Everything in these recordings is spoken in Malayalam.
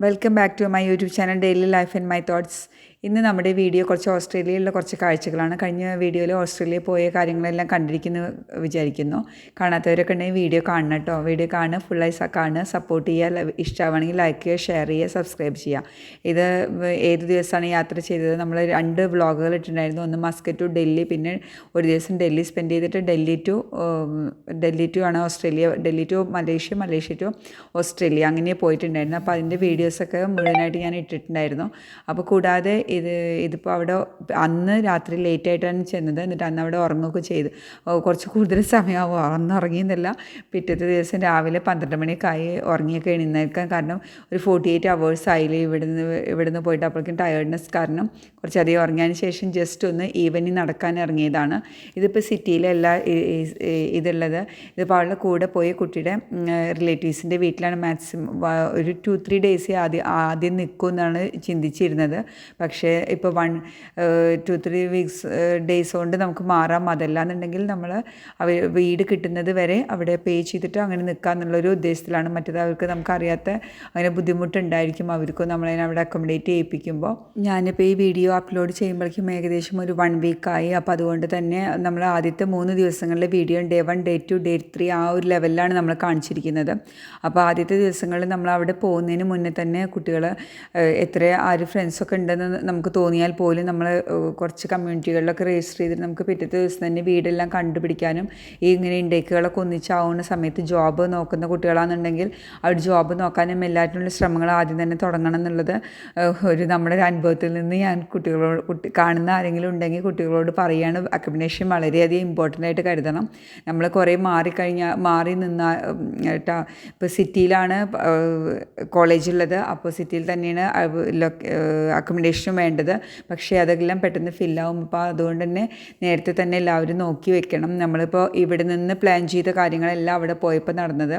welcome back to my YouTube channel daily life and my thoughts ഇന്ന് നമ്മുടെ വീഡിയോ കുറച്ച് ഓസ്ട്രേലിയയിലുള്ള കുറച്ച് കാഴ്ചകളാണ് കഴിഞ്ഞ വീഡിയോയിൽ ഓസ്ട്രേലിയയിൽ പോയ കാര്യങ്ങളെല്ലാം കണ്ടിരിക്കുന്നു വിചാരിക്കുന്നു കാണാത്തവരൊക്കെ ഉണ്ടെങ്കിൽ വീഡിയോ കാണണം കേട്ടോ വീഡിയോ കാണുക ഫുള്ളായി കാണുക സപ്പോർട്ട് ചെയ്യുക ഇഷ്ടമാണെങ്കിൽ ലൈക്ക് ചെയ്യുക ഷെയർ ചെയ്യുക സബ്സ്ക്രൈബ് ചെയ്യുക ഇത് ഏത് ദിവസമാണ് യാത്ര ചെയ്തത് നമ്മൾ രണ്ട് വ്ളോഗുകൾ ഇട്ടിട്ടുണ്ടായിരുന്നു ഒന്ന് മസ്കറ്റ് ടു ഡൽഹി പിന്നെ ഒരു ദിവസം ഡൽഹി സ്പെൻഡ് ചെയ്തിട്ട് ഡൽഹി ടു ഡൽഹി ടു ആണ് Australia Delhi to Malaysia Malaysia to Australia അങ്ങനെ പോയിട്ടുണ്ടായിരുന്നു അപ്പോൾ അതിൻ്റെ വീഡിയോസൊക്കെ മുഴുവനായിട്ട് ഞാൻ ഇട്ടിട്ടുണ്ടായിരുന്നു അപ്പോൾ കൂടാതെ ഇത് ഇതിപ്പോൾ അവിടെ അന്ന് രാത്രി ലേറ്റായിട്ടാണ് ചെന്നത് എന്നിട്ട് അന്ന് അവിടെ ഉറങ്ങുകയൊക്കെ ചെയ്ത് കുറച്ച് കൂടുതൽ സമയമാവും ഉറന്നുറങ്ങിയെന്നല്ല പിറ്റത്തെ ദിവസം രാവിലെ പന്ത്രണ്ട് മണിയൊക്കെ ആയി ഉറങ്ങിയൊക്കെ എഴുന്നേൽക്കാൻ കാരണം ഒരു ഫോർട്ടി എയ്റ്റ് അവേഴ്സ് ആയില്ലേ ഇവിടുന്ന് ഇവിടുന്ന് പോയിട്ട് അപ്പോഴേക്കും ടയേർഡ്നെസ് കാരണം കുറച്ചധികം ഉറങ്ങിയതിന് ശേഷം ജസ്റ്റ് ഒന്ന് ഈവനിങ് നടക്കാൻ ഇറങ്ങിയതാണ് ഇതിപ്പോൾ സിറ്റിയിലല്ല ഇതുള്ളത് ഇതിപ്പോൾ അവളുടെ കൂടെ പോയ കുട്ടിയുടെ റിലേറ്റീവ്സിൻ്റെ വീട്ടിലാണ് മാക്സിമം ഒരു ടു ത്രീ ഡേയ്സ് ആദ്യം ആദ്യം നിൽക്കുമെന്നാണ് എന്നാണ് ചിന്തിച്ചിരുന്നത് പക്ഷേ പക്ഷേ ഇപ്പോൾ one two three weeks days കൊണ്ട് നമുക്ക് മാറാം അതല്ല എന്നുണ്ടെങ്കിൽ നമ്മൾ അവർ വീട് കിട്ടുന്നത് വരെ അവിടെ പേ ചെയ്തിട്ട് അങ്ങനെ നിൽക്കുക എന്നുള്ളൊരു ഉദ്ദേശത്തിലാണ് മറ്റേത് അവർക്ക് നമുക്കറിയാത്ത അങ്ങനെ ബുദ്ധിമുട്ടുണ്ടായിരിക്കും അവർക്കും നമ്മളതിനെ അവിടെ അക്കോമഡേറ്റ് ചെയ്യിപ്പിക്കുമ്പോൾ ഞാനിപ്പോൾ ഈ വീഡിയോ അപ്ലോഡ് ചെയ്യുമ്പോഴേക്കും ഏകദേശം ഒരു വൺ വീക്കായി അപ്പോൾ അതുകൊണ്ട് തന്നെ നമ്മൾ ആദ്യത്തെ മൂന്ന് ദിവസങ്ങളിലെ video day one day two day three ആ ഒരു ലെവലിലാണ് നമ്മൾ കാണിച്ചിരിക്കുന്നത് അപ്പോൾ ആദ്യത്തെ ദിവസങ്ങളിൽ നമ്മൾ അവിടെ പോകുന്നതിന് മുന്നേ തന്നെ കുട്ടികൾ എത്ര ആര് ഫ്രണ്ട്സൊക്കെ ഉണ്ടെന്ന് നമുക്ക് തോന്നിയാൽ പോലും നമ്മൾ കുറച്ച് കമ്മ്യൂണിറ്റികളിലൊക്കെ രജിസ്റ്റർ ചെയ്തിട്ട് നമുക്ക് പിറ്റത്തെ ദിവസം തന്നെ വീടെല്ലാം കണ്ടുപിടിക്കാനും ഈ ഇങ്ങനെ ഇൻഡേക്കുകളൊക്കെ ഒന്നിച്ചാവുന്ന സമയത്ത് ജോബ് നോക്കുന്ന കുട്ടികളാണെന്നുണ്ടെങ്കിൽ അവർ ജോബ് നോക്കാനും എല്ലാറ്റിനുള്ള ശ്രമങ്ങൾ ആദ്യം തന്നെ തുടങ്ങണം എന്നുള്ളത് ഒരു നമ്മുടെ ഒരു അനുഭവത്തിൽ നിന്ന് ഞാൻ കുട്ടികളോട് കുട്ടി കാണുന്ന ആരെങ്കിലും ഉണ്ടെങ്കിൽ കുട്ടികളോട് പറയുകയാണ് അക്കോമഡേഷൻ വളരെയധികം ഇമ്പോർട്ടൻ്റ് ആയിട്ട് കരുതണം നമ്മൾ കുറേ മാറിക്കഴിഞ്ഞാൽ മാറി നിന്ന കേട്ടോ ഇപ്പോൾ സിറ്റിയിലാണ് കോളേജുള്ളത് അപ്പോൾ സിറ്റിയിൽ തന്നെയാണ് അക്കോമഡേഷനും വേണ്ടത് പക്ഷേ അതെല്ലാം പെട്ടെന്ന് ഫില്ലാവും അപ്പോൾ അതുകൊണ്ട് തന്നെ നേരത്തെ തന്നെ എല്ലാവരും നോക്കി വെക്കണം നമ്മളിപ്പോൾ ഇവിടെ നിന്ന് പ്ലാൻ ചെയ്ത കാര്യങ്ങളെല്ലാം അവിടെ പോയപ്പോൾ നടന്നത്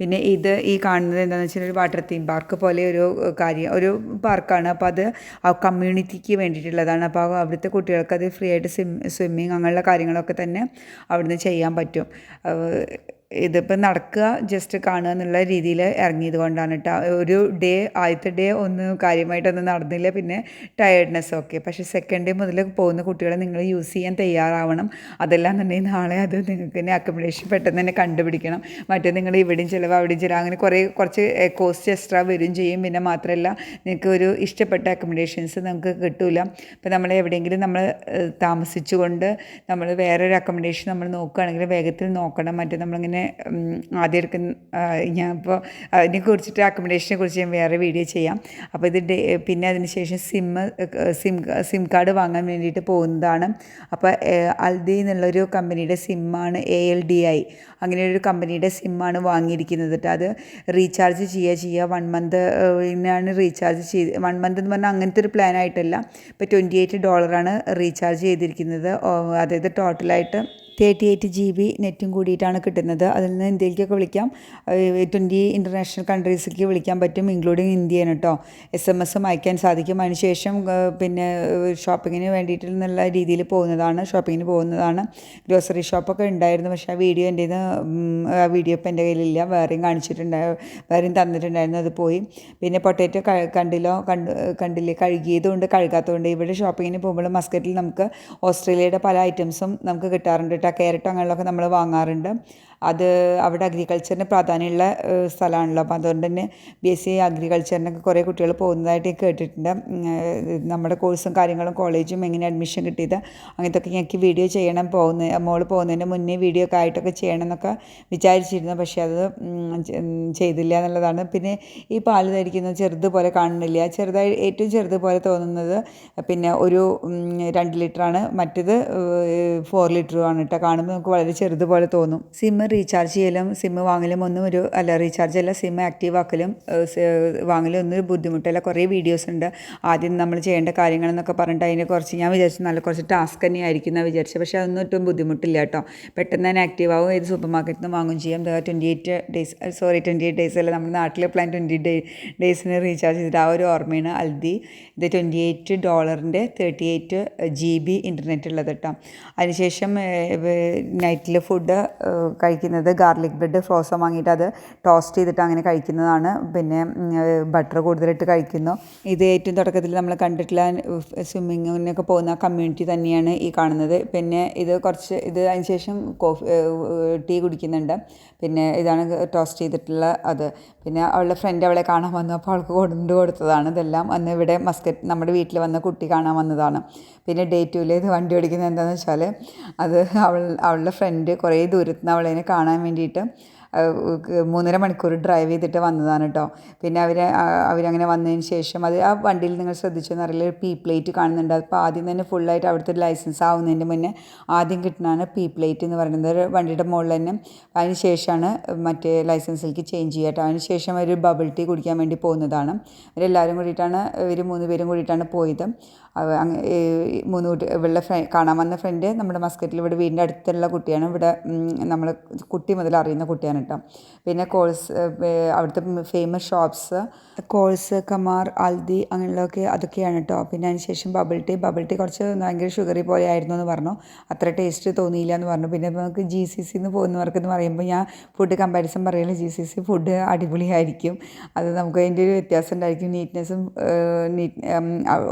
പിന്നെ ഇത് ഈ കാണുന്നത് എന്താണെന്ന് വെച്ചാൽ ഒരു വാട്ടർ തീം പാർക്ക് പോലെ ഒരു കാര്യം ഒരു പാർക്കാണ് അപ്പോൾ അത് ആ കമ്മ്യൂണിറ്റിക്ക് വേണ്ടിയിട്ടുള്ളതാണ് അപ്പോൾ അവിടുത്തെ കുട്ടികൾക്ക് അത് ഫ്രീ ആയിട്ട് സ്വിമ്മിങ് അങ്ങനെയുള്ള കാര്യങ്ങളൊക്കെ തന്നെ അവിടുന്ന് ചെയ്യാൻ പറ്റും ഇതിപ്പോൾ നടക്കുക ജസ്റ്റ് കാണുക എന്നുള്ള രീതിയിൽ ഇറങ്ങിയത് കൊണ്ടാണ് കേട്ടോ ഒരു ഡേ ആദ്യത്തെ ഡേ ഒന്നും കാര്യമായിട്ടൊന്നും നടന്നില്ല പിന്നെ ടയേർഡ്നെസ് ഒക്കെ പക്ഷേ സെക്കൻഡ് ഡേ മുതൽ പോകുന്ന കുട്ടികളെ നിങ്ങൾ യൂസ് ചെയ്യാൻ തയ്യാറാവണം അതെല്ലാം തന്നെ നാളെ അത് നിങ്ങൾക്ക് തന്നെ അക്കോമഡേഷൻ പെട്ടെന്ന് തന്നെ കണ്ടുപിടിക്കണം മറ്റേ നിങ്ങൾ ഇവിടെയും ചിലവ് അവിടെയും ചിലവ് അങ്ങനെ കുറേ കുറച്ച് കോസ്റ്റ് എക്സ്ട്രാ വരും ചെയ്യും പിന്നെ മാത്രമല്ല നിങ്ങൾക്ക് ഒരു ഇഷ്ടപ്പെട്ട അക്കോമഡേഷൻസ് നമുക്ക് കിട്ടില്ല അപ്പോൾ നമ്മൾ എവിടെയെങ്കിലും നമ്മൾ താമസിച്ചുകൊണ്ട് നമ്മൾ വേറൊരു അക്കോമഡേഷൻ നമ്മൾ നോക്കുകയാണെങ്കിൽ വേഗത്തിൽ നോക്കണം മറ്റേ നമ്മളിങ്ങനെ ആദ്യം എടുക്കുന്ന ഞാൻ ഇപ്പോൾ അതിനെ കുറിച്ചിട്ട് അക്കോമഡേഷനെ കുറിച്ച് ഞാൻ വേറെ വീഡിയോ ചെയ്യാം അപ്പോൾ ഇത് പിന്നെ അതിനുശേഷം സിം സിം സിം കാർഡ് വാങ്ങാൻ വേണ്ടിയിട്ട് പോകുന്നതാണ് അപ്പോൾ അൽദി എന്നുള്ളൊരു കമ്പനിയുടെ സിമ്മാണ് എ എൽ ഡി ഐ അങ്ങനെ ഒരു കമ്പനിയുടെ സിമ്മാണ് വാങ്ങിയിരിക്കുന്നത് കേട്ടോ അത് റീചാർജ് ചെയ്യുക ചെയ്യുക വൺ മന്ത് ആണ് റീചാർജ് ചെയ്ത് വൺ മന്ത് എന്ന് പറഞ്ഞാൽ അങ്ങനത്തെ ഒരു പ്ലാൻ ആയിട്ടല്ല ഇപ്പോൾ ട്വൻറ്റി എയ്റ്റ് ഡോളറാണ് റീചാർജ് ചെയ്തിരിക്കുന്നത് അതായത് ടോട്ടലായിട്ട് തേർട്ടി എയ്റ്റ് ജി ബി നെറ്റും കൂടിയിട്ടാണ് കിട്ടുന്നത് അതിൽ നിന്ന് ഇന്ത്യയിലേക്കൊക്കെ വിളിക്കാം ട്വൻറ്റി ഇൻ്റർനാഷണൽ കൺട്രീസിലേക്ക് വിളിക്കാൻ പറ്റും ഇൻക്ലൂഡിങ് ഇന്ത്യയാണ് കേട്ടോ എസ് എം എസും അയക്കാൻ സാധിക്കും അതിനുശേഷം പിന്നെ ഷോപ്പിങ്ങിന് വേണ്ടിയിട്ട് എന്നുള്ള രീതിയിൽ പോകുന്നതാണ് ഷോപ്പിങ്ങിന് പോകുന്നതാണ് ഗ്രോസറി ഷോപ്പൊക്കെ ഉണ്ടായിരുന്നു പക്ഷേ ആ വീഡിയോ എൻ്റെ ആ വീഡിയോ ഇപ്പം എൻ്റെ കയ്യിലില്ല വേറെയും കാണിച്ചിട്ടുണ്ട് വേറെയും തന്നിട്ടുണ്ടായിരുന്നു അത് പോയി പിന്നെ പൊട്ടേറ്റോ കണ്ടിലോ കണ്ട് കണ്ടില്ലേ കഴുകിയതുകൊണ്ട് കഴുകാത്തതുകൊണ്ട് ഇവിടെ ഷോപ്പിങ്ങിന് പോകുമ്പോൾ മസ്കറ്റിൽ നമുക്ക് ഓസ്ട്രേലിയയുടെ പല ഐറ്റംസും നമുക്ക് കിട്ടാറുണ്ട് കേട്ടോ ക്യാരറ്റും അങ്ങനെയുള്ളതൊക്കെ നമ്മൾ വാങ്ങാറുണ്ട് അത് അവിടെ അഗ്രികൾച്ചറിന് പ്രാധാന്യമുള്ള സ്ഥലമാണല്ലോ അപ്പോൾ അതുകൊണ്ട് തന്നെ ബി എസ് സി അഗ്രികൾച്ചറിനൊക്കെ കുറേ കുട്ടികൾ പോകുന്നതായിട്ട് ഞാൻ കേട്ടിട്ടുണ്ട് നമ്മുടെ കോഴ്സും കാര്യങ്ങളും കോളേജും എങ്ങനെ അഡ്മിഷൻ കിട്ടിയത് അങ്ങനത്തൊക്കെ ഞങ്ങൾക്ക് വീഡിയോ ചെയ്യണം പോകുന്ന മോൾ പോകുന്നതിന് മുന്നേ വീഡിയോ ഒക്കെ ആയിട്ടൊക്കെ ചെയ്യണം എന്നൊക്കെ വിചാരിച്ചിരുന്നു പക്ഷേ അത് ചെയ്തില്ല എന്നുള്ളതാണ് പിന്നെ ഈ പാല് ധരിക്കുന്നത് ചെറുതുപോലെ കാണുന്നില്ല ചെറുതായി ഏറ്റവും ചെറുതുപോലെ തോന്നുന്നത് പിന്നെ ഒരു രണ്ട് ലിറ്ററാണ് മറ്റേത് ഫോർ ലിറ്ററുമാണ് കേട്ടോ കാണുമ്പോൾ നമുക്ക് വളരെ ചെറുതുപോലെ തോന്നും സിമ്മർ റീചാർജ് ചെയ്യലും സിമ്മ് വാങ്ങലും ഒന്നും ഒരു അല്ല റീചാർജ് അല്ല സിമ്മ് ആക്റ്റീവ് ആക്കലും വാങ്ങലും ഒന്നും ഒരു ബുദ്ധിമുട്ടല്ല കുറേ വീഡിയോസ് ഉണ്ട് ആദ്യം നമ്മൾ ചെയ്യേണ്ട കാര്യങ്ങളെന്നൊക്കെ പറഞ്ഞിട്ട് അതിനെ കുറച്ച് ഞാൻ വിചാരിച്ചു നല്ല കുറച്ച് ടാസ്ക് തന്നെ ആയിരിക്കും എന്നാണ് വിചാരിച്ചത് പക്ഷേ അതൊന്നും ഒട്ടും ബുദ്ധിമുട്ടില്ല കേട്ടോ പെട്ടെന്ന് തന്നെ ആക്റ്റീവ് ആവും ഏത് സൂപ്പർ മാർക്കറ്റിൽ നിന്ന് വാങ്ങും ചെയ്യാം twenty eight days sorry twenty eight days അല്ല നമ്മുടെ നാട്ടിലെ പ്ലാൻ ട്വൻറ്റി ഡേ ഡേയ്സിന് റീചാർജ് ചെയ്തിട്ട് ആ ഒരു ഓർമ്മയാണ് അൽദി ഇത് twenty eight ഡോളറിൻ്റെ thirty eight G B internet ഉള്ളത് കേട്ടോ അതിനുശേഷം നൈറ്റിൽ ഫുഡ് കഴിക്കും കഴിക്കുന്നത് ഗാർലിക് ബ്രെഡ് ഫ്രോസൺ വാങ്ങിയിട്ട് അത് ടോസ്റ്റ് ചെയ്തിട്ട് അങ്ങനെ കഴിക്കുന്നതാണ് പിന്നെ ബട്ടർ കൂടുതലിട്ട് കഴിക്കുന്നു ഇത് ഏറ്റവും തുടക്കത്തിൽ നമ്മൾ കണ്ടിട്ടുള്ള സ്വിമ്മിങ്ങിനൊക്കെ പോകുന്ന കമ്മ്യൂണിറ്റി തന്നെയാണ് ഈ കാണുന്നത് പിന്നെ ഇത് കുറച്ച് ഇത് അതിന് ശേഷം കോഫി ടീ കുടിക്കുന്നുണ്ട് പിന്നെ ഇതാണ് ടോസ്റ്റ് ചെയ്തിട്ടുള്ള അത് പിന്നെ അവളുടെ ഫ്രണ്ട് അവളെ കാണാൻ വന്നു അപ്പോൾ അവൾക്ക് കൊണ്ടു കൊടുത്തതാണ് ഇതെല്ലാം അന്ന് ഇവിടെ മസ്കറ്റ് നമ്മുടെ വീട്ടിൽ വന്ന കുട്ടി കാണാൻ വന്നതാണ് പിന്നെ ഡേ ടൂവിൽ വണ്ടി ഓടിക്കുന്നത് എന്താണെന്ന് വെച്ചാൽ അത് അവൾ അവളുടെ ഫ്രണ്ട് കുറേ ദൂരത്ത് നിന്ന് അവളതിനെ കാണാൻ വേണ്ടിയിട്ട് മൂന്നര മണിക്കൂർ ഡ്രൈവ് ചെയ്തിട്ട് വന്നതാണ് കേട്ടോ പിന്നെ അവർ അവരങ്ങനെ വന്നതിന് ശേഷം അത് ആ വണ്ടിയിൽ നിങ്ങൾ ശ്രദ്ധിച്ചെന്നറിയില്ല ഒരു പി പ്ലേറ്റ് കാണുന്നുണ്ട് അപ്പോൾ ആദ്യം തന്നെ ഫുള്ളായിട്ട് അവിടുത്തെ ലൈസൻസ് ആവുന്നതിൻ്റെ മുന്നേ ആദ്യം കിട്ടുന്നതാണ് പി പ്ലേറ്റ് എന്ന് പറയുന്നത് ഒരു വണ്ടിയുടെ മുകളിൽ തന്നെ അതിന് ശേഷമാണ് മറ്റേ ലൈസൻസിലേക്ക് ചേഞ്ച് ചെയ്യുക കേട്ടോ അതിന് ശേഷം അവർ ബബിൾ ടീ കുടിക്കാൻ വേണ്ടി പോകുന്നതാണ് അവരെല്ലാവരും കൂടിയിട്ടാണ് ഇവർ മൂന്ന് പേരും കൂടിയിട്ടാണ് പോയത് മൂന്ന് കുട്ടി ഇവിടെ ഫ്രണ്ട് കാണാൻ വന്ന ഫ്രണ്ട് നമ്മുടെ മസ്കറ്റിൽ ഇവിടെ വീടിൻ്റെ അടുത്തുള്ള കുട്ടിയാണ് ഇവിടെ നമ്മൾ കുട്ടി മുതൽ അറിയുന്ന കുട്ടിയാണ് കേട്ടോ പിന്നെ കോഴ്സ് അവിടുത്തെ famous shops Coles Kmart Aldi അങ്ങനെയുള്ളതൊക്കെ അതൊക്കെയാണ് കേട്ടോ പിന്നെ അതിനുശേഷം ബബിൾ ടീ ബബിൾ ടീ കുറച്ച് ഭയങ്കര ഷുഗറി പോലെ ആയിരുന്നു എന്ന് പറഞ്ഞു അത്ര ടേസ്റ്റ് തോന്നിയില്ല എന്ന് പറഞ്ഞു പിന്നെ നമുക്ക് ജി സി സിന്ന് പോകുന്നവർക്ക് എന്ന് പറയുമ്പോൾ ഞാൻ ഫുഡ് കമ്പാരിസൺ പറയുന്നത് ജി സി സി ഫുഡ് അടിപൊളിയായിരിക്കും അത് നമുക്ക് അതിൻ്റെ ഒരു വ്യത്യാസം ഉണ്ടായിരിക്കും നീറ്റ്നെസ്സും നീറ്റ്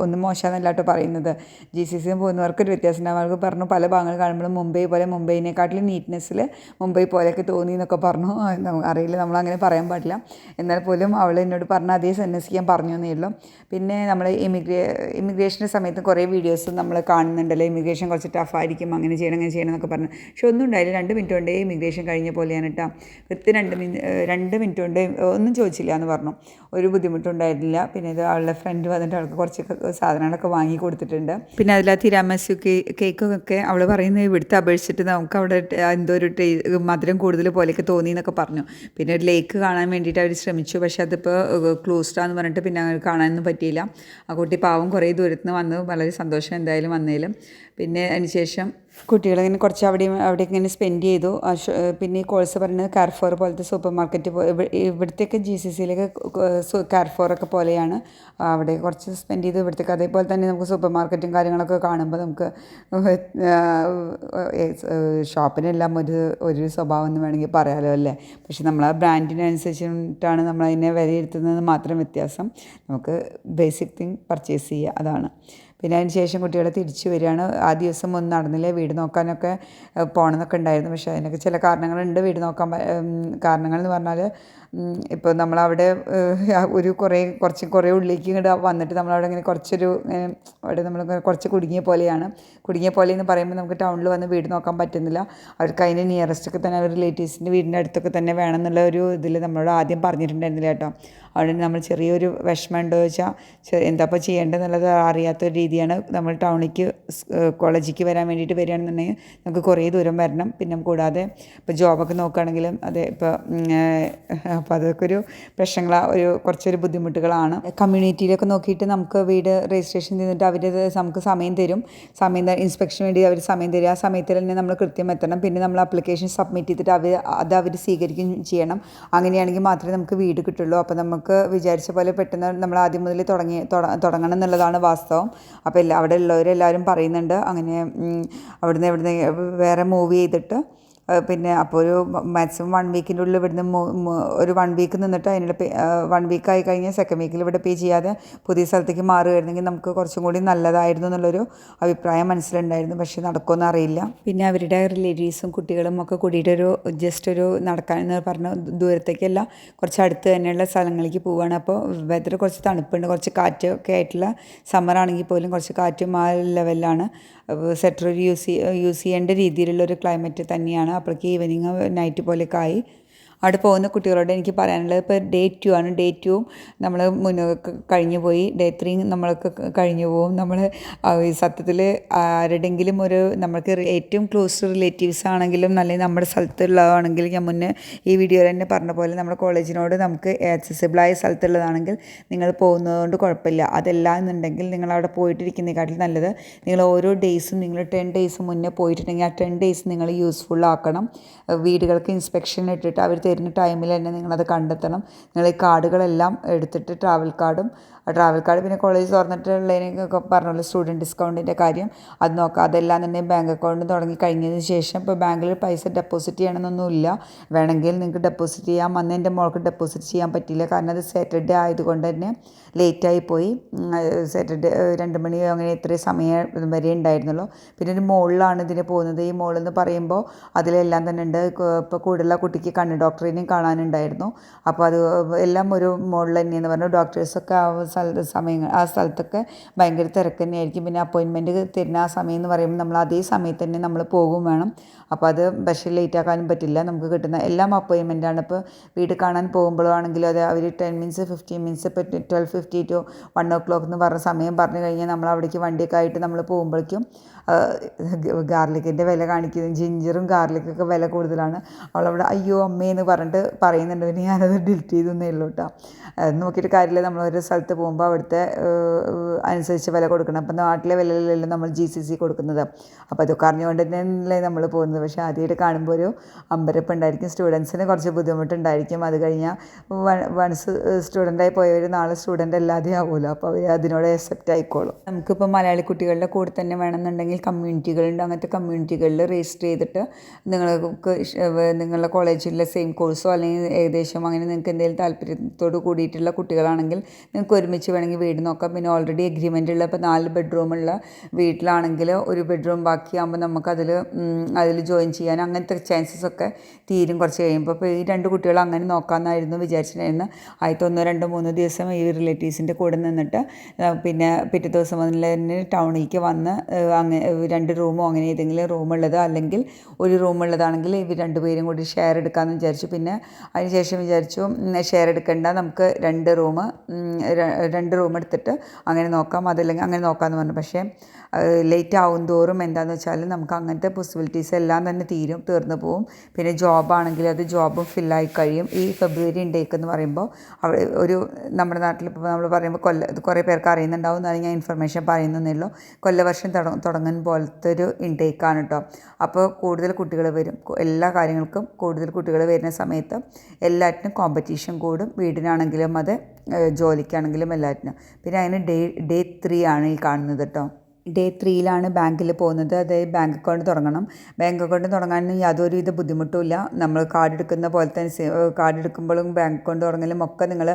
ഒന്നും മോശമെന്നല്ല കേട്ടോ പറയുന്നത് ജി സി സിന്ന് പോകുന്നവർക്ക് ഒരു വ്യത്യാസം ഉണ്ടാകും അവർക്ക് പറഞ്ഞു പല ഭാഗങ്ങൾ കാണുമ്പോഴും മുംബൈ പോലെ മുംബൈനെക്കാട്ടിലും നീറ്റ്നെസ്സിൽ മുംബൈ പോലെയൊക്കെ തോന്നി എന്നൊക്കെ പറഞ്ഞു പറഞ്ഞു അറിയില്ല അങ്ങനെ പറയാൻ പാടില്ല എന്നാൽ പോലും അവൾ എന്നോട് പറഞ്ഞ അതേ സെൻറ്റൻസ് ഞാൻ പറഞ്ഞു തന്നെയുള്ളൂ പിന്നെ നമ്മൾ ഇമിഗ്രേ ഇമിഗ്രേഷൻ്റെ സമയത്ത് കുറേ വീഡിയോസ് നമ്മൾ കാണുന്നുണ്ടല്ലോ ഇമിഗ്രേഷൻ കുറച്ച് ടഫായിരിക്കും അങ്ങനെ ചെയ്യണം അങ്ങനെ ചെയ്യണം എന്നൊക്കെ പറഞ്ഞു പക്ഷെ ഒന്നും ഉണ്ടായില്ല രണ്ട് മിനിറ്റ് കൊണ്ടേ ഇമിഗ്രേഷൻ കഴിഞ്ഞ പോലെയാണ് കേട്ടോ കൃത്യം രണ്ട് മിനിറ്റ് രണ്ട് മിനിറ്റ് കൊണ്ട് ഒന്നും ചോദിച്ചില്ല എന്ന് പറഞ്ഞു ഒരു ബുദ്ധിമുട്ടുണ്ടായിരുന്നില്ല പിന്നെ ഇത് അവളുടെ ഫ്രണ്ട് വന്നിട്ട് അവൾക്ക് കുറച്ച് സാധനങ്ങളൊക്കെ വാങ്ങി കൊടുത്തിട്ടുണ്ട് പിന്നെ അതിൽ ആ തിരാമസു കേക്കൊക്കെ അവൾ പറയുന്നത് ഇവിടുത്തെ അപേക്ഷിച്ചിട്ട് നമുക്ക് അവിടെ എന്തോ ഒരു മധുരം കൂടുതൽ പോലെയൊക്കെ തോന്നി തോന്നി എന്നൊക്കെ പറഞ്ഞു പിന്നെ ഒരു ലേക്ക് കാണാൻ വേണ്ടിയിട്ട് അവർ ശ്രമിച്ചു പക്ഷെ അതിപ്പോൾ ക്ലോസ്ഡാന്ന് പറഞ്ഞിട്ട് പിന്നെ കാണാനൊന്നും പറ്റിയില്ല ആ കുട്ടി പാവം കുറേ ദൂരത്ത് നിന്ന് വന്ന് വളരെ സന്തോഷം എന്തായാലും വന്നതിലും പിന്നെ ശേഷം കുട്ടികളിങ്ങനെ കുറച്ച് അവിടെയും അവിടെ ഇങ്ങനെ സ്പെൻഡ് ചെയ്തു പിന്നെ ഈ കോഴ്സ് പറയുന്നത് കാർഫോർ പോലത്തെ സൂപ്പർ മാർക്കറ്റ് ഇവിടുത്തെയൊക്കെ ജി സി സിയിലൊക്കെ കാർഫോറൊക്കെ പോലെയാണ് അവിടെ കുറച്ച് സ്പെൻഡ് ചെയ്തു ഇവിടുത്തേക്ക് അതേപോലെ തന്നെ നമുക്ക് സൂപ്പർ മാർക്കറ്റും കാര്യങ്ങളൊക്കെ കാണുമ്പോൾ നമുക്ക് ഷോപ്പിനെല്ലാം ഒരു ഒരു സ്വഭാവം എന്ന് വേണമെങ്കിൽ പറയാമല്ലോ അല്ലേ പക്ഷെ നമ്മൾ ആ ബ്രാൻഡിനനുസരിച്ചിട്ടാണ് നമ്മളതിനെ വിലയിരുത്തുന്നത് മാത്രം വ്യത്യാസം നമുക്ക് ബേസിക് തിങ് പർച്ചേസ് ചെയ്യുക അതാണ് പിന്നെ അതിന് ശേഷം കുട്ടികളെ തിരിച്ചു വരികയാണ് ആ ദിവസം ഒന്നും നടന്നില്ല വീട് നോക്കാനൊക്കെ പോകണമെന്നൊക്കെ ഉണ്ടായിരുന്നു പക്ഷേ അതിനൊക്കെ ചില കാരണങ്ങളുണ്ട് വീട് നോക്കാൻ കാരണങ്ങൾ എന്ന് പറഞ്ഞാൽ ഇപ്പോൾ നമ്മളവിടെ ഒരു കുറേ കുറച്ച് കുറേ ഉള്ളിലേക്ക് ഇങ്ങോട്ട് വന്നിട്ട് നമ്മളവിടെ ഇങ്ങനെ കുറച്ചൊരു അവിടെ നമ്മൾ കുറച്ച് കുടുങ്ങിയ പോലെയാണ് കുടുങ്ങിയ പോലെ എന്ന് പറയുമ്പോൾ നമുക്ക് ടൗണിൽ വന്ന് വീട് നോക്കാൻ പറ്റുന്നില്ല അവർക്ക് അതിൻ്റെ നിയറസ്റ്റൊക്കെ തന്നെ അവർ റിലേറ്റീവ്സിൻ്റെ വീടിൻ്റെ അടുത്തൊക്കെ തന്നെ വേണമെന്നുള്ള ഒരു ഇതിൽ നമ്മളോട് ആദ്യം പറഞ്ഞിട്ടുണ്ടായിരുന്നില്ല കേട്ടോ അവിടെ നമ്മൾ ചെറിയൊരു വിഷമം ഉണ്ടോ വെച്ചാൽ എന്താ ഇപ്പോൾ ചെയ്യേണ്ടതെന്നുള്ളത് അറിയാത്തൊരു ഒരു രീതിയാണ് നമ്മൾ ടൗണിലേക്ക് കോളേജിലേക്ക് വരാൻ വേണ്ടിയിട്ട് വരികയാണെന്നുണ്ടെങ്കിൽ നമുക്ക് കുറേ ദൂരം വരണം പിന്നെ കൂടാതെ ഇപ്പോൾ ജോബൊക്കെ നോക്കുകയാണെങ്കിലും അതെ ഇപ്പോൾ അപ്പോൾ അതൊക്കെ ഒരു പ്രശ്നങ്ങൾ ഒരു കുറച്ചൊരു ബുദ്ധിമുട്ടുകളാണ് കമ്മ്യൂണിറ്റിയിലൊക്കെ നോക്കിയിട്ട് നമുക്ക് വീട് രജിസ്ട്രേഷൻ ചെയ്തിട്ട് അവർ നമുക്ക് സമയം തരും സമയം ഇൻസ്പെക്ഷൻ വേണ്ടി അവർ സമയം തരും ആ സമയത്തിൽ തന്നെ നമ്മൾ കൃത്യം എത്തണം പിന്നെ നമ്മൾ അപ്ലിക്കേഷൻ സബ്മിറ്റ് ചെയ്തിട്ട് അവർ അത് അവർ സ്വീകരിക്കുകയും ചെയ്യണം അങ്ങനെയാണെങ്കിൽ മാത്രമേ നമുക്ക് വീട് കിട്ടുള്ളൂ അപ്പോൾ നമുക്ക് വിചാരിച്ച പോലെ പെട്ടെന്ന് നമ്മൾ ആദ്യം മുതൽ തുടങ്ങി തുടങ്ങണം എന്നുള്ളതാണ് വാസ്തവം അപ്പോൾ എല്ലാ അവിടെ ഉള്ളവരെല്ലാവരും പറയുന്നുണ്ട് അങ്ങനെ അവിടുന്ന് എവിടുന്ന് വേറെ മൂവ് ചെയ്തിട്ട് പിന്നെ അപ്പോൾ ഒരു മാക്സിമം വൺ വീക്കിൻ്റെ ഉള്ളിൽ ഇവിടുന്ന് ഒരു വൺ വീക്ക് നിന്നിട്ട് അതിനുള്ള വൺ വീക്ക് ആയി കഴിഞ്ഞാൽ സെക്കൻഡ് വീക്കിൽ ഇവിടെ പേ ചെയ്യാതെ പുതിയ സ്ഥലത്തേക്ക് മാറുകയായിരുന്നെങ്കിൽ നമുക്ക് കുറച്ചും കൂടി നല്ലതായിരുന്നു എന്നുള്ളൊരു അഭിപ്രായം മനസ്സിലുണ്ടായിരുന്നു പക്ഷേ നടക്കുമെന്ന് അറിയില്ല പിന്നെ അവരുടെ റിലേറ്റീവ്സും കുട്ടികളും ഒക്കെ കൂടിയിട്ട് ഒരു ജസ്റ്റ് ഒരു നടക്കാൻ എന്ന് പറഞ്ഞ ദൂരത്തേക്കല്ല കുറച്ച് അടുത്ത് തന്നെയുള്ള സ്ഥലങ്ങളിലേക്ക് പോവുകയാണ് അപ്പോൾ വെതർ കുറച്ച് തണുപ്പുണ്ട് കുറച്ച് കാറ്റൊക്കെ ആയിട്ടുള്ള സമ്മറാണെങ്കിൽ പോലും കുറച്ച് കാറ്റും ആ ലെവലിലാണ് സെറ്റർ യൂസ് യൂസ് ചെയ്യേണ്ട രീതിയിലുള്ള ഒരു ക്ലൈമറ്റ് തന്നെയാണ് അപ്പോഴേക്ക് ഈവനിംഗ് നൈറ്റ് പോലെയൊക്കെ ആയി അവിടെ പോകുന്ന കുട്ടികളോട് എനിക്ക് പറയാനുള്ളത് ഇപ്പോൾ ഡേ ടു ആണ് ഡേ ടു നമ്മൾ മുന്നോ കഴിഞ്ഞു പോയി ഡേ ത്രീ നമ്മൾക്ക് കഴിഞ്ഞു പോകും നമ്മൾ സത്യത്തിൽ ആരുടെങ്കിലും ഒരു നമ്മൾക്ക് ഏറ്റവും ക്ലോസ് റിലേറ്റീവ്സ് ആണെങ്കിലും അല്ലെങ്കിൽ നമ്മുടെ സ്ഥലത്തുള്ളതാണെങ്കിലും ഞാൻ മുന്നേ ഈ വീഡിയോയിൽ തന്നെ പറഞ്ഞ പോലെ നമ്മുടെ കോളേജിനോട് നമുക്ക് ആക്സസിബിളായ സ്ഥലത്തുള്ളതാണെങ്കിൽ നിങ്ങൾ പോകുന്നതുകൊണ്ട് കുഴപ്പമില്ല അതല്ല എന്നുണ്ടെങ്കിൽ നിങ്ങൾ അവിടെ പോയിട്ടിരിക്കുന്നതിനെക്കാട്ടിൽ നല്ലത് നിങ്ങൾ ഓരോ ഡേയ്സും നിങ്ങൾ ടെൻ ഡേയ്സ് മുന്നേ പോയിട്ടുണ്ടെങ്കിൽ ആ ടെൻ ഡേയ്സ് നിങ്ങൾ യൂസ്ഫുൾ ആക്കണം വീടുകൾക്ക് ഇൻസ്പെക്ഷൻ ഇട്ടിട്ട് അവർ തരുന്ന ടൈമിൽ തന്നെ നിങ്ങളത് കണ്ടെത്തണം നിങ്ങൾ ഈ കാർഡുകളെല്ലാം എടുത്തിട്ട് ട്രാവൽ കാർഡും ആ ട്രാവൽ കാർഡ് പിന്നെ കോളേജ് തുറന്നിട്ടുള്ളതിനൊക്കെ പറഞ്ഞുള്ള സ്റ്റുഡൻറ്റ് ഡിസ്കൗണ്ടിൻ്റെ കാര്യം അത് നോക്കുക അതെല്ലാം തന്നെ ബാങ്ക് അക്കൗണ്ട് തുടങ്ങി കഴിഞ്ഞതിന് ശേഷം ഇപ്പോൾ ബാങ്കിൽ പൈസ ഡെപ്പോസിറ്റ് ചെയ്യണമെന്നൊന്നുമില്ല വേണമെങ്കിൽ നിങ്ങൾക്ക് ഡെപ്പോസിറ്റ് ചെയ്യാം അന്ന് എൻ്റെ മോൾക്ക് ഡെപ്പോസിറ്റ് ചെയ്യാൻ പറ്റിയില്ല കാരണം അത് സാറ്റർഡേ ആയതുകൊണ്ട് തന്നെ ലേറ്റായി പോയി സാറ്റർഡേ രണ്ട് മണിയോ അങ്ങനെ ഇത്രയും സമയം വരെ ഉണ്ടായിരുന്നുള്ളൂ പിന്നെ ഒരു മോളിലാണ് ഇതിന് പോകുന്നത് ഈ മോളെന്ന് പറയുമ്പോൾ അതിലെല്ലാം തന്നെ ഉണ്ട് ഇപ്പോൾ കൂടുതലുള്ള കുട്ടിക്ക് കണ്ണ് ഡോക്ടറിനെയും കാണാനുണ്ടായിരുന്നു അപ്പോൾ അത് എല്ലാം ഒരു മോളിൽ തന്നെയെന്ന് പറഞ്ഞു ഡോക്ടേഴ്സൊക്കെ ആ സ്ഥല സമയം ആ സ്ഥലത്തൊക്കെ ഭയങ്കര തിരക്ക് തന്നെയായിരിക്കും പിന്നെ അപ്പോയിൻമെൻറ്റ് തരുന്ന ആ സമയം എന്ന് പറയുമ്പോൾ നമ്മൾ അതേ സമയത്ത് തന്നെ നമ്മൾ പോകും വേണം അപ്പോൾ അത് പക്ഷേ ലേറ്റ് ആക്കാനും പറ്റില്ല നമുക്ക് കിട്ടുന്ന എല്ലാം അപ്പോയിൻമെൻ്റാണ് ഇപ്പോൾ വീട് കാണാൻ പോകുമ്പോഴാണെങ്കിലും അത് അവർ ടെൻ മിനിറ്റ്സ് ഫിഫ്റ്റീൻ മിനിറ്റ്സ് ഇപ്പോൾ twelve fifty two one o'clock എന്ന് പറഞ്ഞ സമയം പറഞ്ഞു കഴിഞ്ഞാൽ നമ്മൾ അവിടേക്ക് വണ്ടിയൊക്കെ ആയിട്ട് നമ്മൾ പോകുമ്പോഴേക്കും ഗാർലിക്കിൻ്റെ വില കാണിക്കുന്നു ജിഞ്ചറും ഗാർലിക്കൊക്കെ വില കൂടുതലാണ് അവളവിടെ അയ്യോ അമ്മയെന്ന് പറഞ്ഞിട്ട് പറയുന്നുണ്ട് പിന്നെ ഞാനത് ഡിലിറ്റ് ചെയ്തൊന്നേ ഉള്ളൂ കേട്ടോ നോക്കിയിട്ട് കാര്യമില്ല നമ്മൾ ഒരു സ്ഥലത്ത് പോകുമ്പോൾ അവിടുത്തെ അനുസരിച്ച് വില കൊടുക്കണം അപ്പം നാട്ടിലെ വിലയിലല്ലോ നമ്മൾ ജി സി സി കൊടുക്കുന്നത് അപ്പോൾ അതൊക്കെ അറിഞ്ഞുകൊണ്ട് തന്നെയല്ലേ നമ്മൾ പോകുന്നത് പക്ഷേ ആദ്യമായിട്ട് കാണുമ്പോൾ ഒരു അമ്പരപ്പ് ഉണ്ടായിരിക്കും സ്റ്റുഡൻസിന് കുറച്ച് ബുദ്ധിമുട്ടുണ്ടായിരിക്കും അത് കഴിഞ്ഞാൽ വൺസ് സ്റ്റുഡൻ്റായി പോയവർ നാളെ സ്റ്റുഡൻ്റ് അല്ലാതെ ആവുമല്ലോ അപ്പോൾ അവർ അതിനോട് എക്സെപ്റ്റ് ആയിക്കോളും നമുക്കിപ്പോൾ മലയാളി കുട്ടികളുടെ കൂടെ തന്നെ വേണമെന്നുണ്ടെങ്കിൽ അല്ലെങ്കിൽ കമ്മ്യൂണിറ്റികളുണ്ട് അങ്ങനത്തെ കമ്മ്യൂണിറ്റികളിൽ രജിസ്റ്റർ ചെയ്തിട്ട് നിങ്ങൾക്ക് നിങ്ങളുടെ കോളേജിലെ സെയിം കോഴ്സോ അല്ലെങ്കിൽ ഏകദേശം അങ്ങനെ നിങ്ങൾക്ക് എന്തെങ്കിലും താല്പര്യത്തോട് കൂടിയിട്ടുള്ള കുട്ടികളാണെങ്കിൽ നിങ്ങൾക്ക് ഒരുമിച്ച് വേണമെങ്കിൽ വീട് നോക്കാം പിന്നെ ഓൾറെഡി എഗ്രിമെൻ്റ് ഉള്ള ഇപ്പോൾ നാല് ബെഡ്റൂമുള്ള വീട്ടിലാണെങ്കിൽ ഒരു ബെഡ്റൂം ബാക്കിയാകുമ്പോൾ നമുക്കതിൽ അതിൽ ജോയിൻ ചെയ്യാൻ അങ്ങനത്തെ ചാൻസസ് ഒക്കെ തീരും കുറച്ച് കഴിയുമ്പോൾ അപ്പോൾ ഈ രണ്ട് കുട്ടികൾ അങ്ങനെ നോക്കാമെന്നായിരുന്നു വിചാരിച്ചിട്ടുണ്ടായിരുന്നു ആദ്യത്തെ ഒന്നോ രണ്ടോ മൂന്നോ ദിവസം ഈ റിലേറ്റീവ്സിൻ്റെ കൂടെ നിന്നിട്ട് പിന്നെ പിറ്റേ ദിവസം മുതൽ തന്നെ ടൗണിലേക്ക് വന്ന് അങ്ങ് രണ്ട് റൂമോ അങ്ങനെ ഏതെങ്കിലും റൂമുള്ളതോ അല്ലെങ്കിൽ ഒരു റൂമുള്ളതാണെങ്കിൽ ഇവർ രണ്ടുപേരും കൂടി ഷെയർ എടുക്കാമെന്ന് വിചാരിച്ചു പിന്നെ അതിനുശേഷം വിചാരിച്ചു ഷെയർ എടുക്കേണ്ട നമുക്ക് രണ്ട് റൂം രണ്ട് റൂം എടുത്തിട്ട് അങ്ങനെ നോക്കാം അതല്ലെങ്കിൽ അങ്ങനെ നോക്കാമെന്ന് പറഞ്ഞു പക്ഷേ ലേറ്റ് ആവും തോറും എന്താണെന്ന് വെച്ചാൽ നമുക്ക് അങ്ങനത്തെ പോസിബിലിറ്റീസ് എല്ലാം തന്നെ തീരും തീർന്നു പോവും പിന്നെ ജോബാണെങ്കിൽ അത് ജോബും ഫില്ലായി കഴിയും ഈ ഫെബ്രുവരി ഉണ്ടേക്ക് എന്ന് പറയുമ്പോൾ അവിടെ ഒരു നമ്മുടെ നാട്ടിൽ ഇപ്പോൾ നമ്മൾ പറയുമ്പോൾ കൊല്ല കുറേ പേർക്ക് അറിയുന്നുണ്ടാവും എന്നാണ് ഞാൻ ഇൻഫർമേഷൻ പറയുന്നതെന്നുള്ളൂ കൊല്ലവർഷം തുടങ്ങുന്ന ഗാർഡൻ പോലത്തെ ഒരു ഇൻടേക്കാണ് കേട്ടോ അപ്പോൾ കൂടുതൽ കുട്ടികൾ വരും എല്ലാ കാര്യങ്ങൾക്കും കൂടുതൽ കുട്ടികൾ വരുന്ന സമയത്ത് എല്ലാറ്റിനും കോമ്പറ്റീഷൻ കൂടും വീടിനാണെങ്കിലും അത് ജോലിക്കാണെങ്കിലും എല്ലാറ്റിനും പിന്നെ അതിന് ഡേ ഡേ ത്രീ ആണ് ഈ കാണുന്നത് കേട്ടോ ഡേ ത്രീയിലാണ് ബാങ്കിൽ പോകുന്നത് അതായത് ബാങ്ക് അക്കൗണ്ട് തുടങ്ങണം ബാങ്ക് അക്കൗണ്ട് യാതൊരു യാതൊരുവിധ ബുദ്ധിമുട്ടുമില്ല നമ്മൾ കാർഡ് എടുക്കുന്ന പോലെ തന്നെ കാർഡ് എടുക്കുമ്പോഴും ബാങ്ക് അക്കൗണ്ട് തുടങ്ങലും ഒക്കെ നിങ്ങൾ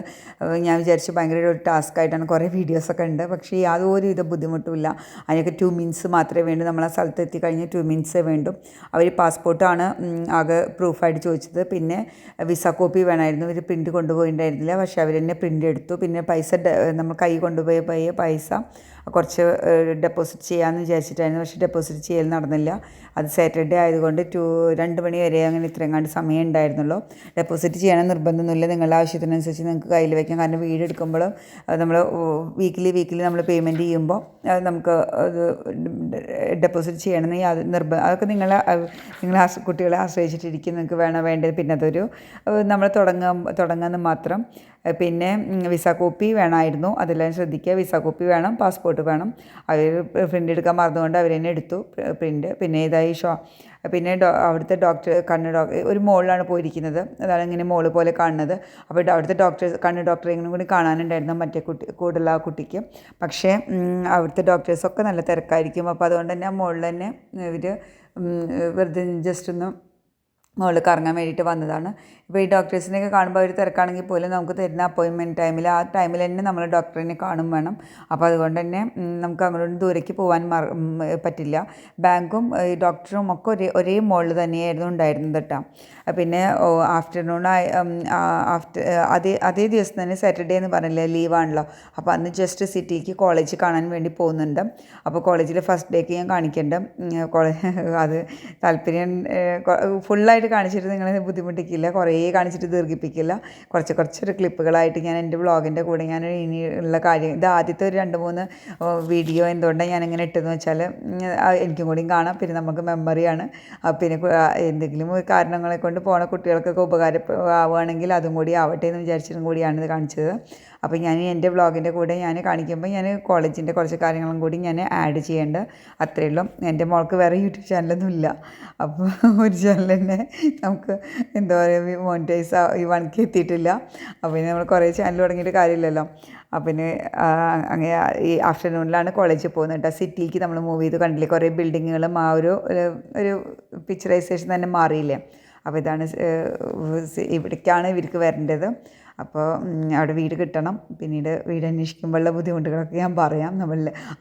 ഞാൻ വിചാരിച്ചു ഭയങ്കര ഒരു ടാസ്ക് ആയിട്ടാണ് കുറേ വീഡിയോസൊക്കെ ഉണ്ട് പക്ഷേ യാതൊരുവിധ ബുദ്ധിമുട്ടുമില്ല അതിനൊക്കെ ടു മിനിറ്റ്സ് മാത്രമേ വേണ്ടൂ നമ്മൾ ആ സ്ഥലത്ത് എത്തിക്കഴിഞ്ഞാൽ ടു മിനിറ്റ്സേ വേണ്ടു അവർ പാസ്പോർട്ടാണ് ആകെ പ്രൂഫായിട്ട് ചോദിച്ചത് പിന്നെ വിസ കോപ്പി വേണമായിരുന്നു ഇവർ പ്രിൻറ്റ് കൊണ്ടുപോയിട്ടുണ്ടായിരുന്നില്ല പക്ഷേ അവരെന്നെ പ്രിൻ്റ് എടുത്തു പിന്നെ പൈസ നമ്മൾ കൈ കൊണ്ടുപോയ പൈസ കുറച്ച് ഡെപ്പോസിറ്റ് ചെയ്യാമെന്ന് വിചാരിച്ചിട്ടായിരുന്നു പക്ഷേ ഡെപ്പോസിറ്റ് ചെയ്യൽ നടന്നില്ല അത് സാറ്റർഡേ ആയതുകൊണ്ട് ടു രണ്ട് മണി വരെ അങ്ങനെ ഇത്രയും കണ്ട് സമയം ഉണ്ടായിരുന്നുള്ളൂ ഡെപ്പോസിറ്റ് ചെയ്യണം നിർബന്ധമൊന്നുമില്ല നിങ്ങളുടെ ആവശ്യത്തിനനുസരിച്ച് നിങ്ങൾക്ക് കയ്യിൽ വയ്ക്കാം കാരണം വീട് എടുക്കുമ്പോൾ നമ്മൾ വീക്കിലി വീക്കിലി നമ്മൾ പേയ്മെൻറ്റ് ചെയ്യുമ്പോൾ നമുക്ക് അത് ഡെപ്പോസിറ്റ് ചെയ്യണമെന്ന് യാതൊരു നിർബന്ധം അതൊക്കെ നിങ്ങളെ നിങ്ങളെ കുട്ടികളെ ആശ്രയിച്ചിട്ടിരിക്കും നിങ്ങൾക്ക് വേണം വേണ്ടത് പിന്നെ അതൊരു നമ്മൾ തുടങ്ങാൻ തുടങ്ങാമെന്ന് മാത്രം പിന്നെ വിസ കോപ്പി വേണമായിരുന്നു അതെല്ലാം ശ്രദ്ധിക്കുക വിസ കോപ്പി വേണം പാസ്പോർട്ട് വേണം അവർ പ്രിൻ്റ് എടുക്കാൻ മറന്നുകൊണ്ട് അവർ തന്നെ എടുത്തു പ്രിൻ്റ് പിന്നെ ഇതായി ഷോ പിന്നെ ഡോ അവിടുത്തെ ഡോക്ടർ കണ്ണ് ഡോക്ടർ ഒരു മോളിലാണ് പോയിരിക്കുന്നത് അതാണ് ഇങ്ങനെ മോള് പോലെ കാണുന്നത് അപ്പോൾ അവിടുത്തെ ഡോക്ടർ കണ്ണ് ഡോക്ടറെങ്കിലും കൂടി കാണാനുണ്ടായിരുന്നു മറ്റേ കുട്ടി കൂടുതൽ ആ കുട്ടിക്ക് പക്ഷേ അവിടുത്തെ ഡോക്ടേഴ്സൊക്കെ നല്ല തിരക്കായിരിക്കും അപ്പോൾ അതുകൊണ്ട് തന്നെ ആ മോളിൽ തന്നെ ഇവർ വെറുതെ ജസ്റ്റ് ഒന്ന് മുകളിൽ കറങ്ങാൻ വേണ്ടിയിട്ട് വന്നതാണ് ഇപ്പോൾ ഈ ഡോക്ടേഴ്സിനെയൊക്കെ കാണുമ്പോൾ അവർ തിരക്കാണെങ്കിൽ പോലും നമുക്ക് തരുന്ന അപ്പോയിൻമെൻറ്റ് ടൈമിൽ ആ ടൈമിൽ തന്നെ നമ്മൾ ഡോക്ടറിനെ കാണും വേണം അപ്പോൾ അതുകൊണ്ട് തന്നെ നമുക്ക് അങ്ങോട്ട് ദൂരേക്ക് പോകാൻ മറ പറ്റില്ല ബാങ്കും ഈ ഡോക്ടറും ഒക്കെ ഒരേ ഒരേ മുകളിൽ തന്നെയായിരുന്നു ഉണ്ടായിരുന്നത് കേട്ടോ പിന്നെ ആഫ്റ്റർനൂൺ ആഫ്റ്റർ അതേ അതേ ദിവസം തന്നെ സാറ്റർഡേ എന്ന് പറഞ്ഞില്ലേ ലീവാണല്ലോ അപ്പോൾ അന്ന് ജസ്റ്റ് സിറ്റിക്ക് കോളേജ് കാണാൻ വേണ്ടി പോകുന്നുണ്ട് അപ്പോൾ കോളേജിൽ ഫസ്റ്റ് ഡേക്ക് ഞാൻ കാണിക്കേണ്ട കോളേജ് അത് താല്പര്യം ഫുള്ളായിട്ട് ആയിട്ട് കാണിച്ചിട്ട് നിങ്ങളെ ബുദ്ധിമുട്ടിക്കില്ല കുറേ കാണിച്ചിട്ട് ദീർഘിപ്പിക്കില്ല കുറച്ച് കുറച്ചൊരു ക്ലിപ്പുകളായിട്ട് ഞാൻ എൻ്റെ ബ്ലോഗിൻ്റെ കൂടെ ഞാൻ ഇനിയുള്ള കാര്യം ഇത് ആദ്യത്തെ ഒരു രണ്ട് മൂന്ന് വീഡിയോ എന്തുകൊണ്ടാണ് ഞാൻ ഇങ്ങനെ ഇട്ടതെന്ന് വെച്ചാൽ എനിക്കും കൂടിയും കാണാം പിന്നെ നമുക്ക് മെമ്മറിയാണ് പിന്നെ എന്തെങ്കിലും കാരണങ്ങളെ കൊണ്ട് പോണ കുട്ടികൾക്കൊക്കെ ഉപകാരം ആവുകയാണെങ്കിൽ അതും കൂടി ആവട്ടെ എന്ന് വിചാരിച്ചിട്ടും കൂടിയാണ് ഇത് കാണിച്ചത് അപ്പോൾ ഞാൻ എൻ്റെ വ്ളോഗിൻ്റെ കൂടെ ഞാൻ കാണിക്കുമ്പോൾ ഞാൻ കോളേജിൻ്റെ കുറച്ച് കാര്യങ്ങളും കൂടി ഞാൻ ആഡ് ചെയ്യേണ്ട അത്രയേ ഉള്ളൂ എൻ്റെ മോൾക്ക് വേറെ യൂട്യൂബ് ചാനലൊന്നും ഇല്ല അപ്പോൾ ഒരു ചാനൽ തന്നെ നമുക്ക് എന്താ പറയുക മോണിറ്റൈസ് ഈ വണിക്ക് എത്തിയിട്ടില്ല അപ്പോൾ നമ്മൾ കുറേ ചാനൽ തുടങ്ങിയിട്ട് കാര്യമില്ലല്ലോ അപ്പം പിന്നെ അങ്ങനെ ഈ ആഫ്റ്റർനൂണിലാണ് കോളേജിൽ പോകുന്നത് കേട്ടോ സിറ്റിക്ക് നമ്മൾ മൂവ് ചെയ്ത് കണ്ടില്ലേ കുറേ ബിൽഡിങ്ങുകളും ആ ഒരു ഒരു പിക്ചറൈസേഷൻ തന്നെ മാറിയില്ലേ അപ്പോൾ ഇതാണ് ഇവിടേക്കാണ് ഇവർക്ക് വരേണ്ടത് അപ്പോൾ അവിടെ വീട് കിട്ടണം പിന്നീട് വീട് അന്വേഷിക്കുമ്പോഴുള്ള ബുദ്ധിമുട്ടുകളൊക്കെ ഞാൻ പറയാം നമ്മൾ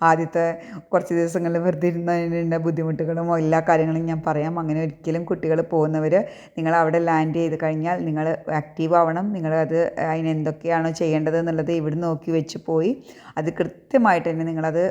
ആദ്യത്തെ കുറച്ച് ദിവസങ്ങളിൽ വെറുതെ ഇരുന്നതിൻ്റെ ബുദ്ധിമുട്ടുകളും എല്ലാ കാര്യങ്ങളും ഞാൻ പറയാം അങ്ങനെ ഒരിക്കലും കുട്ടികൾ പോകുന്നവർ നിങ്ങൾ അവിടെ ലാൻഡ് ചെയ്ത് കഴിഞ്ഞാൽ നിങ്ങൾ ആക്റ്റീവ് ആവണം നിങ്ങൾ അത് അതിന് എന്തൊക്കെയാണോ ചെയ്യേണ്ടത് എന്നുള്ളത് ഇവിടെ നോക്കി വെച്ച് പോയി അത് കൃത്യമായിട്ട് തന്നെ നിങ്ങളത്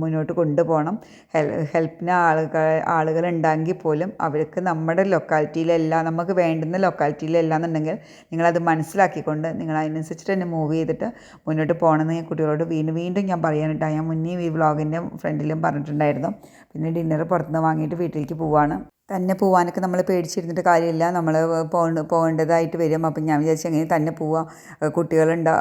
മുന്നോട്ട് കൊണ്ടുപോകണം ഹെൽ ഹെൽപ്പിന് ആളുകൾ ആളുകൾ ഉണ്ടെങ്കിൽ പോലും അവർക്ക് നമ്മുടെ ലൊക്കാലിറ്റിയിലല്ല നമുക്ക് വേണ്ടുന്ന ലൊക്കാലിറ്റിയിലല്ല എന്നുണ്ടെങ്കിൽ നിങ്ങളത് മനസ്സിലാക്കിക്കൊണ്ട് ഉണ്ട് നിങ്ങൾ അതിനനുസരിച്ചിട്ട് എന്നെ മൂവ് ചെയ്തിട്ട് മുന്നോട്ട് പോകണമെന്ന് ഞാൻ കുട്ടികളോട് വീണ്ടും വീണ്ടും ഞാൻ പറയാനിട്ടാണ് ഞാൻ മുന്നേ ഈ വ്ളോഗിൻ്റെ ഫ്രണ്ടിലും പറഞ്ഞിട്ടുണ്ടായിരുന്നു പിന്നെ ഡിന്നർ പുറത്തുനിന്ന് വാങ്ങിയിട്ട് വീട്ടിലേക്ക് പോവുകയാണ് തന്നെ പോവാനൊക്കെ നമ്മൾ പേടിച്ചിരുന്നിട്ട് കാര്യമില്ല നമ്മൾ പോകേണ്ട പോകേണ്ടതായിട്ട് വരും അപ്പം ഞാൻ വിചാരിച്ചു എങ്ങനെ തന്നെ പോവാം കുട്ടികളുണ്ടാ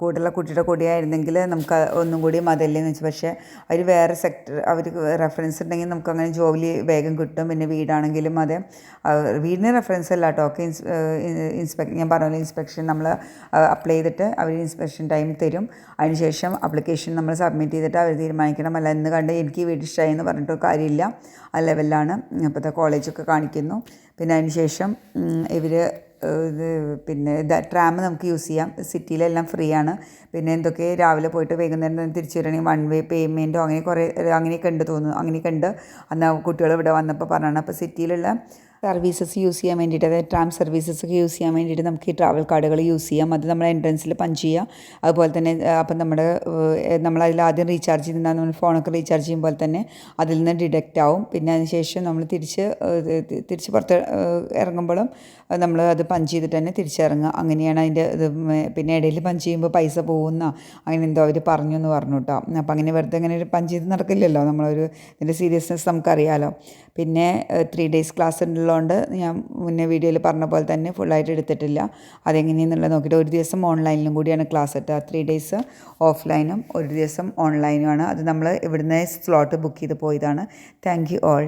കൂടുതലുള്ള കുട്ടിയുടെ കൂടെയായിരുന്നെങ്കിൽ നമുക്ക് ഒന്നും കൂടി എന്ന് വെച്ചാൽ പക്ഷേ അവർ വേറെ സെക്ടർ അവർ റെഫറൻസ് ഉണ്ടെങ്കിൽ നമുക്ക് അങ്ങനെ ജോലി വേഗം കിട്ടും പിന്നെ വീടാണെങ്കിലും അതെ വീടിന് റെഫറൻസ് അല്ല കേട്ടോ ഒക്കെ ഇൻസ്പെക്ട് ഞാൻ പറഞ്ഞ ഇൻസ്പെക്ഷൻ നമ്മൾ അപ്ലൈ ചെയ്തിട്ട് അവർ ഇൻസ്പെക്ഷൻ ടൈം തരും അതിനുശേഷം അപ്ലിക്കേഷൻ നമ്മൾ സബ്മിറ്റ് ചെയ്തിട്ട് അവർ തീരുമാനിക്കണം അല്ല എന്ന് കണ്ട് എനിക്ക് വീട് ഇഷ്ടമായി എന്ന് പറഞ്ഞിട്ട് കാര്യമില്ല ആ ലെവലിലാണ് അപ്പോൾ കോളേജൊക്കെ കാണിക്കുന്നു പിന്നെ അതിന് ശേഷം ഇവർ പിന്നെ ട്രാം നമുക്ക് യൂസ് ചെയ്യാം സിറ്റിയിലെല്ലാം ഫ്രീ ആണ് പിന്നെ എന്തൊക്കെ രാവിലെ പോയിട്ട് വൈകുന്നേരം തിരിച്ചു വരണമെങ്കിൽ വൺ വേ പേയ്മെൻറ്റോ അങ്ങനെ കുറേ അങ്ങനെയൊക്കെ ഉണ്ട് തോന്നുന്നു അങ്ങനെയൊക്കെ ഉണ്ട് അന്ന് കുട്ടികൾ ഇവിടെ വന്നപ്പോൾ പറഞ്ഞാണ് അപ്പോൾ സിറ്റിയിലുള്ള സർവീസസ് യൂസ് ചെയ്യാൻ വേണ്ടിയിട്ട് അതായത് ട്രാം സർവീസസ് ഒക്കെ യൂസ് ചെയ്യാൻ വേണ്ടിയിട്ട് നമുക്ക് ഈ ട്രാവൽ കാർഡുകൾ യൂസ് ചെയ്യാം അത് നമ്മൾ എൻട്രൻസിൽ പഞ്ച് ചെയ്യാം അതുപോലെ തന്നെ അപ്പം നമ്മുടെ നമ്മൾ അതിൽ ആദ്യം റീചാർജ് ചെയ്യുന്ന നമ്മൾ ഫോണൊക്കെ റീചാർജ് ചെയ്യുമ്പോൾ തന്നെ അതിൽ നിന്ന് ഡിഡക്റ്റ് ആവും പിന്നെ അതിനുശേഷം നമ്മൾ തിരിച്ച് തിരിച്ച് പുറത്ത് ഇറങ്ങുമ്പോഴും നമ്മൾ അത് പഞ്ച് ചെയ്തിട്ട് തന്നെ തിരിച്ചിറങ്ങുക അങ്ങനെയാണ് അതിൻ്റെ ഇത് പിന്നെ ഇടയിൽ പഞ്ച് ചെയ്യുമ്പോൾ പൈസ പോകുന്ന അങ്ങനെ എന്തോ അവർ പറഞ്ഞു എന്ന് പറഞ്ഞു കേട്ടോ അപ്പം അങ്ങനെ വെറുതെ അങ്ങനെ ഒരു പഞ്ച് ചെയ്ത് നടക്കില്ലല്ലോ നമ്മളൊരു ഇതിൻ്റെ സീരിയസ്നെസ് നമുക്കറിയാമല്ലോ പിന്നെ ത്രീ ഡേയ്സ് ക്ലാസ് ഉണ്ടല്ലോ ഉള്ളതുകൊണ്ട് ഞാൻ മുന്നേ വീഡിയോയിൽ പറഞ്ഞ പോലെ തന്നെ ഫുള്ളായിട്ട് എടുത്തിട്ടില്ല അതെങ്ങനെയെന്നുള്ളത് നോക്കിയിട്ട് ഒരു ദിവസം ഓൺലൈനിലും കൂടിയാണ് ക്ലാസ് ഇട്ടത് ത്രീ ഡേയ്സ് ഓഫ്ലൈനും ഒരു ദിവസം ഓൺലൈനുമാണ് അത് നമ്മൾ ഇവിടുന്ന് സ്ലോട്ട് ബുക്ക് ചെയ്ത് പോയതാണ് താങ്ക് യു ഓൾ